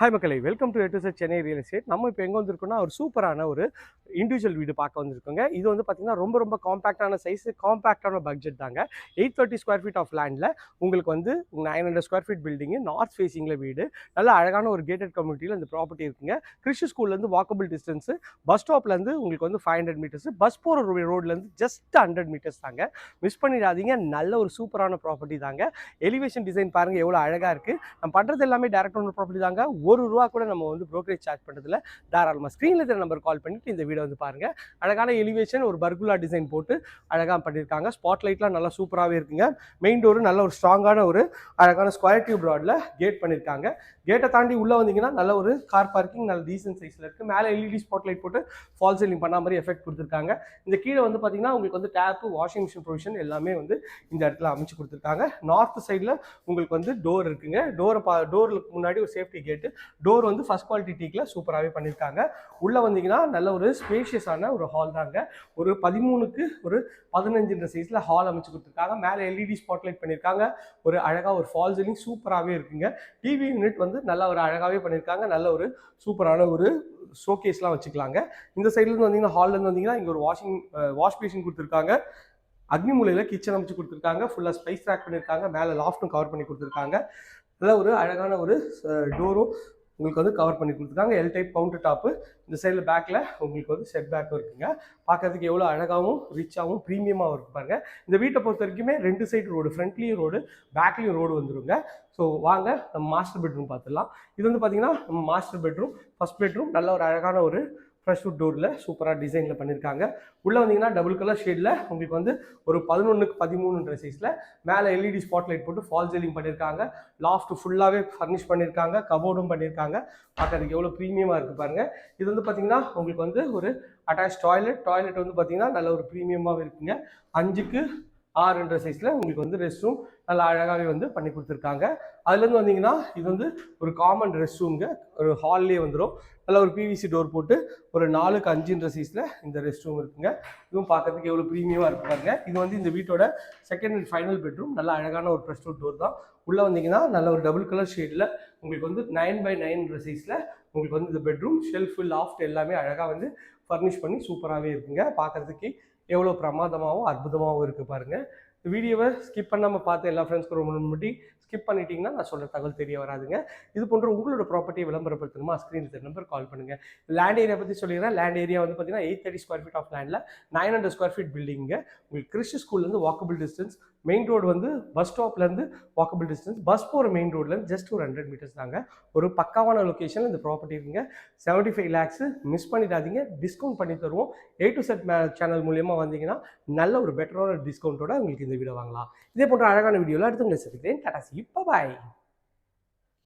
Hi மக்களை welcome to எட்டு sir Chennai real estate நம்ம இப்போ எங்கே வந்திருக்கோம்னா ஒரு சூப்பரான ஒரு இண்டிவிஜுவல் வீடு பார்க்க வந்திருக்கோங்க. இது வந்து பார்த்திங்கன்னா ரொம்ப ரொம்ப காம்பேக்டான சைஸ் காம்பேக்டான பட்ஜெட் தாங்க. Eight thirty square feet of லேண்டில் உங்களுக்கு வந்து nine hundred square feet building north ஃபேஸிங்கில் வீடு. நல்ல அழகான ஒரு கேட்டட் கம்யூனிட்டியில் இந்த ப்ராப்பர்ட்டி இருக்குங்க. கிறிஸ்டி ஸ்கூல்லேருந்து வாக்கபிள் டிஸ்டன்ஸு பஸ் ஸ்டாப்லேருந்து உங்களுக்கு வந்து ஃபைவ் ஹண்ட்ரட் மீட்டர்ஸ் பஸ் போகிற ரோட்லேருந்து ஜஸ்ட் ஹண்ட்ரட் மீட்டர்ஸ் தாங்க. மிஸ் பண்ணிடாதீங்க நல்ல ஒரு சூப்பரான ப்ராப்பர்ட்டி தாங்க. எலிவேஷன் டிசைன் பாருங்கள் எவ்வளோ அழகாக இருக்குது நம்ம பண்ணுறது எல்லாமே டேரக்ட் ஒன்று ப்ராப்பர்ட்டி தாங்க. ஒரு ரூபா கூட நம்ம வந்து ப்ரோக்கரேஜ் சார்ஜ் பண்ணுறதுல தாராளமாக ஸ்க்ரீனில் இருக்கிற நம்பர் கால் பண்ணிட்டு இந்த வீடியோ வந்து பாருங்கள் அழகான எலிவேஷன் ஒரு பர்குலா டிசைன் போட்டு அழகாக பண்ணியிருக்காங்க. ஸ்பாட் லைட்லாம் நல்லா சூப்பராகவே இருக்குங்க. மெயின் டோரு நல்ல ஒரு ஸ்ட்ராங்கான ஒரு அழகான ஸ்கொயர் டியூப் ராடில் கேட் பண்ணியிருக்காங்க. கேட்டை தாண்டி உள்ளே வந்தீங்கன்னா நல்ல ஒரு கார் பார்க்கிங் நல்ல டீசன்ட் சைஸில் இருக்குது மேலே எல்இடி ஸ்பாட் லைட் போட்டு ஃபால் சீலிங் பண்ண மாதிரி எஃபெக்ட் கொடுத்துருக்காங்க. இந்த கீழே வந்து பார்த்தீங்கன்னா உங்களுக்கு வந்து டேப்பு வாஷிங் மிஷின் ப்ரொவிஷன் எல்லாமே வந்து இந்த இடத்துல அமைச்சு கொடுத்துருக்காங்க. நார்த் சைடில் உங்களுக்கு வந்து டோர் இருக்குங்க. டோரை பா டோருக்கு முன்னாடி ஒரு சேஃப்டி கேட்டு டோர் வந்து ஃபஸ்ட் குவாலிட்டி டீக்கில் சூப்பராகவே பண்ணியிருக்காங்க உள்ளே வந்தீங்கன்னா நல்ல ஒரு ஸ்பேஷியஸான ஒரு ஹால் தாங்க. ஒரு பதிமூணுக்கு ஒரு பதினஞ்சுன்ற சைஸில் ஹால் அமைச்சு கொடுத்துருக்காங்க. மேலே எல்இடி ஸ்பாட்லைட் பண்ணியிருக்காங்க ஒரு அழகாக ஒரு ஃபால் சீலிங் சூப்பராகவே இருக்குங்க. டிவி யூனிட் வந்து நல்ல ஒரு அழகாகவே பண்ணியிருக்காங்க நல்ல ஒரு சூப்பரான ஒரு ஷோகேஸ்லாம் வச்சுக்கலாங்க. இந்த சைட்லேருந்து வந்தீங்கன்னா ஹால்லேருந்து வந்தீங்கன்னா இங்கே ஒரு வாஷிங் வாஷ் பேஷின் கொடுத்துருக்காங்க. அக்னி மூலையில் கிச்சன் அமைச்சு கொடுத்துருக்காங்க. ஃபுல்லாக ஸ்பைஸ் ரேக் பண்ணியிருக்காங்க மேலே லாஃப்ட்டும் கவர் பண்ணி கொடுத்துருக்காங்க. நல்ல ஒரு அழகான ஒரு டோரும் உங்களுக்கு வந்து கவர் பண்ணி கொடுத்துருக்காங்க எல் டைப் கவுண்டர் டாப்பு இந்த சைடில் பேக்கில் உங்களுக்கு வந்து செட் பேக்கும் இருக்குங்க. பார்க்கறதுக்கு எவ்வளோ அழகாகவும் ரிச்சாகவும் ப்ரீமியமாகவும் இருக்கு பாருங்க. இந்த வீட்டை பொறுத்த வரைக்குமே ரெண்டு சைடு ரோடு ஃப்ரண்ட்லேயும் ரோடு பேக்லேயும் ரோடு வந்துருங்க. ஸோ வாங்க நம்ம மாஸ்டர் பெட்ரூம் பார்த்துடலாம். இது வந்து பார்த்தீங்கன்னா நம்ம மாஸ்டர் பெட்ரூம் ஃபஸ்ட் பெட்ரூம் நல்ல ஒரு அழகான ஒரு ஃப்ரெஷ் வுட் டோரில் சூப்பராக டிசைனில் பண்ணியிருக்காங்க உள்ளே வந்தீங்கன்னா டபுள் கலர் ஷேடில் உங்களுக்கு வந்து ஒரு பதினொன்றுக்கு பதிமூணுன்ற சைஸில் மேலே எல்இடி ஸ்பாட் லைட் போட்டு ஃபால் சீலிங் பண்ணியிருக்காங்க லாஃப்ட் ஃபுல்லாகவே ஃபர்னிஷ் பண்ணியிருக்காங்க கபோர்டும் பண்ணியிருக்காங்க பார்க்கறதுக்கு எவ்வளோ ப்ரீமியமாக இருக்குது பாருங்கள் இது வந்து பார்த்தீங்கன்னா உங்களுக்கு வந்து ஒரு அட்டாச் டாய்லெட் டாய்லெட் வந்து பார்த்தீங்கன்னா நல்ல ஒரு ப்ரீமியமாகவே இருக்குங்க. அஞ்சுக்கு ஆறுன்ற சைஸில் உங்களுக்கு வந்து ரெஸ்ட் ரூம் நல்லா அழகாகவே வந்து பண்ணி கொடுத்துருக்காங்க. அதுலேருந்து வந்தீங்கன்னா இது வந்து ஒரு காமன் ரெஸ்ட் ரூம்ங்க ஒரு ஹால்லேயே வந்துடும் நல்லா ஒரு பிவிசி டோர் போட்டு ஒரு நாலுக்கு அஞ்சுன்ற சைஸில் இந்த ரெஸ்ட் ரூம் இருக்குங்க. இதுவும் பார்க்கறதுக்கு எவ்வளோ ப்ரீமியமாக இருக்கு பாருங்க. இது வந்து இந்த வீட்டோட செகண்ட் அண்ட் ஃபைனல் பெட்ரூம் நல்லா அழகான ஒரு ப்ரெஸ் டோர் தான். உள்ளே வந்தீங்கன்னா நல்ல ஒரு டபுள் கலர் ஷேடில் உங்களுக்கு வந்து நைன் பை நைன்ன்ற சைஸில் உங்களுக்கு வந்து இந்த பெட்ரூம் ஷெல்ஃபு லாஃப்ட் எல்லாமே அழகாக வந்து ஃபர்னிஷ் பண்ணி சூப்பராகவே இருக்குங்க. பார்க்குறதுக்கு எவ்வளோ பிரமாதமாகவும் அற்புதமாகவும் இருக்குது பாருங்கள் வீடியோவை ஸ்கிப் பண்ணாமல் பார்த்து எல்லா ஃப்ரெண்ட்ஸ்க்கு ரொம்ப முன்னாடி ஸ்கிப் பண்ணிட்டீங்கன்னா நான் சொல்கிற தகவல் தெரிய வராதுங்க. இது போன்ற உங்களோட ப்ராப்பர்ட்டியை விளம்பரப்படுத்தணுமா? ஸ்க்ரீன் நம்பர் கால் பண்ணுங்கள் லேண்ட் ஏரியா பற்றி சொல்லிடுறேன். லேண்ட் ஏரியா வந்து பார்த்தீங்கன்னா eight thirty square feet of லேண்டில் நைன் ஹண்ட்ரட் ஸ்கொயர் ஃபீட் பில்டிங்க உங்களுக்கு கிறிஸ்டி ஸ்கூல்லேருந்து வாக்கபிள் டிஸ்டன்ஸ் மெயின் ரோடு வந்து பஸ் ஸ்டாப்லேருந்து வாக்கபிள் டிஸ்டன்ஸ் பஸ் போகிற மெயின் ரோட்லேருந்து ஜஸ்ட் ஒரு ஹண்ட்ரட் மீட்டர்ஸ் தாங்க. ஒரு பக்காவான லொக்கேஷனில் இந்த ப்ராப்பர்ட்டி இருக்குங்க. செவன்ட்டி ஃபைவ் லேக்ஸு மிஸ் பண்ணிடாதீங்க. டிஸ்கவுண்ட் பண்ணி தருவோம். ஏ டு செட் சேனல் மூலியமாக வந்தீங்கன்னா நல்ல ஒரு பெட்டரான டிஸ்கவுண்ட்டோட உங்களுக்கு இந்த வீடியோ வாங்கலாம் இதே போன்ற அழகான வீடியோவில் அடுத்து உங்களை சந்திக்கிறேன். டாடா சி பாய்